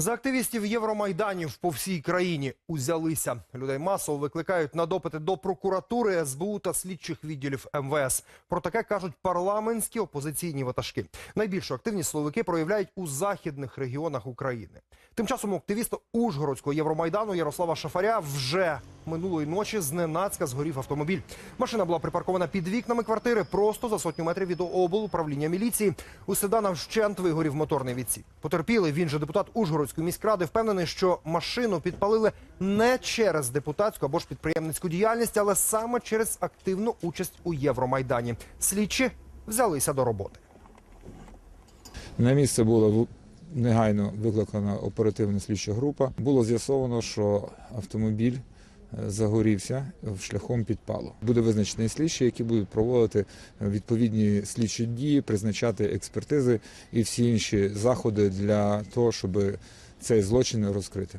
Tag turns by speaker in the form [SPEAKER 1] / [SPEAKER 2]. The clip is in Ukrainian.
[SPEAKER 1] За активістів Євромайданів по всій країні узялися. Людей масово викликають на допити до прокуратури, СБУ та слідчих відділів МВС. Про таке кажуть парламентські опозиційні ватажки. Найбільшу активність словики проявляють у західних регіонах України. Тим часом активіста Ужгородського Євромайдану Ярослава Шафаря вже минулої ночі зненацька згорів автомобіль. Машина була припаркована під вікнами квартири просто за сотню метрів від облуправління міліції. У седана вщент вигорів моторний відсік. Потерпілий, він же депутат Ужгородської міськради, впевнений, що машину підпалили не через депутатську або ж підприємницьку діяльність, але саме через активну участь у Євромайдані. Слідчі взялися до роботи.
[SPEAKER 2] На місце була в- негайно викликана оперативна слідча група. Було з'ясовано, що автомобіль загорівся шляхом підпалу. Буде визначений слідчі, які будуть проводити відповідні слідчі дії, призначати експертизи і всі інші заходи для того, щоб цей злочин розкрити.